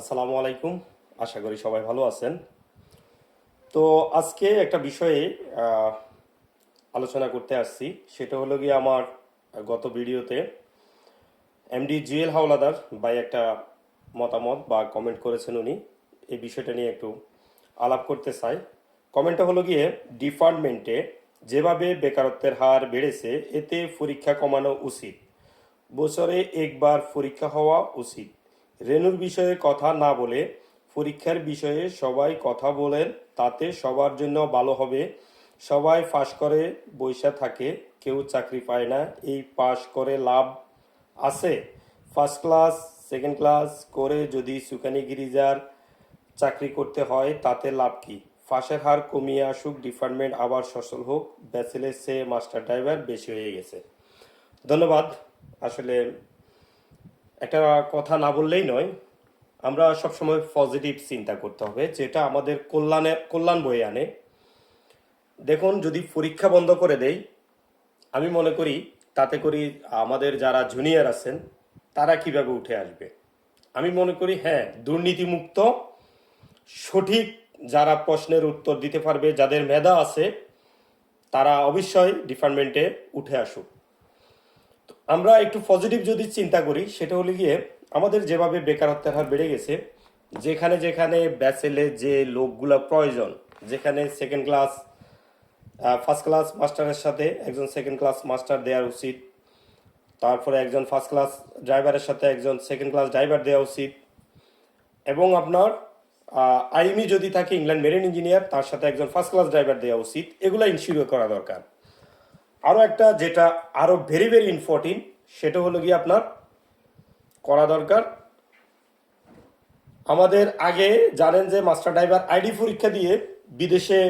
আসসালামু আলাইকুম। আশা করি সবাই ভালো আছেন। তো আজকে একটা বিষয়ে আলোচনা করতে আসছি। সেটা হলো গিয়ে আমার গত ভিডিওতে এমডি জুয়েল হাওলাদার বাই একটা মতামত বা কমেন্ট করেছেন উনি। এই বিষয়টা নিয়ে একটু আলাপ করতে চাই। কমেন্টটা হলো গিয়ে, ডিপার্টমেন্টে যেভাবে বেকারত্বের হার বেড়েছে, এতে পরীক্ষা কমানো উচিত। বছরে একবার পরীক্ষা হওয়া উচিত। রেনুর বিষয়ে কথা না বলে পরীক্ষার বিষয়ে সবাই কথা বলেন, তাতে সবার জন্য ভালো হবে। সবাই পাশ করে বৈশা থাকে, কেউ চাকরি পায় না, এই পাশ করে লাভ আছে। ফার্স্ট ক্লাস সেকেন্ড ক্লাস করে যদি সুকানি গিরিজার চাকরি করতে হয়, তাতে লাভ কি? ফাঁসের হার কমিয়ে আসুক ডিপার্টমেন্ট আবার সচল হোক ব্যাচেলের সে মাস্টার ড্রাইভার বেশি হয়ে গেছে। ধন্যবাদ। আসলে একটা কথা না বললেই নয়, আমরা সবসময় পজিটিভ চিন্তা করতে হবে, যেটা আমাদের কল্যাণে, কল্যাণ বয়ে আনে। দেখুন, যদি পরীক্ষা বন্ধ করে দেই, আমি মনে করি তাতে করি আমাদের যারা জুনিয়র আছেন, তারা কীভাবে উঠে আসবে? আমি মনে করি হ্যাঁ দুর্নীতিমুক্ত, সঠিক যারা প্রশ্নের উত্তর দিতে পারবে, যাদের মেধা আছে, তারা অবশ্যই ডিপার্টমেন্টে উঠে আসুক। আমরা একটু পজিটিভ যদি চিন্তা করি, সেটা হলো গিয়ে আমাদের যেভাবে বেকারত্বের হার বেড়ে গেছে, যেখানে যেখানে ব্যাচেলে যে লোকগুলা প্রয়োজন, যেখানে সেকেন্ড ক্লাস ফার্স্ট ক্লাস মাস্টারের সাথে একজন সেকেন্ড ক্লাস মাস্টার দেওয়া উচিত, তারপরে একজন ফার্স্ট ক্লাস ড্রাইভারের সাথে একজন সেকেন্ড ক্লাস ড্রাইভার দেওয়া উচিত, এবং আপনার আইমি যদি থাকে ইংল্যান্ড মেরিন ইঞ্জিনিয়ার তার সাথে একজন ফার্স্ট ক্লাস ড্রাইভার দেওয়া উচিত, এগুলো ইনশিওর করা দরকার। আরও একটা যেটা আরও ভেরি ভেরি ইম্পর্টেন্ট সেটা হলো গিয়ে আপনার করা দরকার। আমাদের আগে জানেন যে মাস্টার ড্রাইভার আইডি পরীক্ষা দিয়ে বিদেশে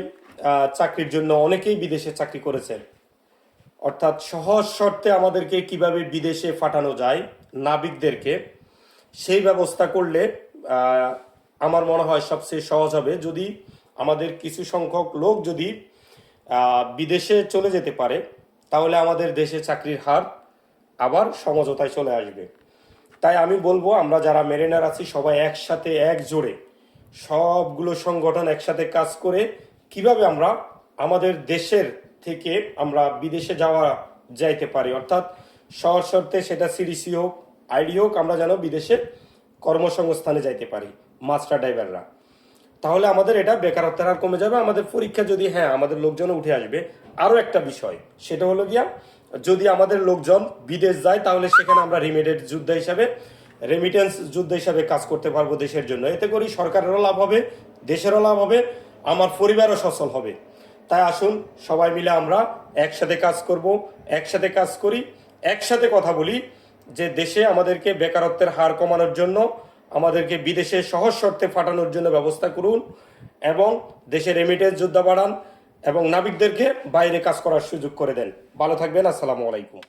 চাকরির জন্য অনেকেই বিদেশে চাকরি করেছেন। অর্থাৎ সহজ শর্তে আমাদেরকে কীভাবে বিদেশে ফাটানো যায়, নাবিকদেরকে, সেই ব্যবস্থা করলে আমার মনে হয় সবচেয়ে সহজ হবে। যদি আমাদের কিছু সংখ্যক লোক যদি বিদেশে চলে যেতে পারে তাহলে আমাদের দেশে চাকরির হার আবার সমঝোতায় চলে আসবে। তাই আমি বলব, আমরা যারা মেরিনার আছি, সবাই একসাথে এক জোড়ে সবগুলো সংগঠন একসাথে কাজ করে কীভাবে আমরা আমাদের দেশের থেকে আমরা বিদেশে যাওয়া যাইতে পারি। অর্থাৎ সহজ শর্তে সেটা সিডিসি হোক, আইডি হোক, আমরা যেন বিদেশে কর্মসংস্থানে যাইতে পারি, মাস্টার ড্রাইভাররা। তাহলে আমাদের এটা বেকারত্বের হার কমে যাবে, আমাদের পরীক্ষা যদি হ্যাঁ আমাদের লোকজন উঠে আসবে। আরও একটা বিষয়, সেটা হলো গিয়া, যদি আমাদের লোকজন বিদেশ যায়, তাহলে সেখানে আমরা রিমিটেড যুদ্ধ হিসাবে রেমিটেন্স যুদ্ধ হিসাবে কাজ করতে পারব দেশের জন্য। এতে করি সরকারেরও লাভ হবে, দেশেরও লাভ হবে, আমার পরিবারও সচল হবে। তাই আসুন, সবাই মিলে আমরা একসাথে কাজ করব, একসাথে কাজ করি, একসাথে কথা বলি যে দেশে আমাদেরকে বেকারত্বের হার কমানোর জন্য আমাদেরকে বিদেশে সহজ শর্তে ফাটানোর জন্য ব্যবস্থা করুন এবং দেশের রেমিটেন্স যোদ্ধা বাড়ান এবং নাবিকদেরকে বাইরে কাজ করার সুযোগ করে দেন। ভালো থাকবেন, আসসালামু আলাইকুম।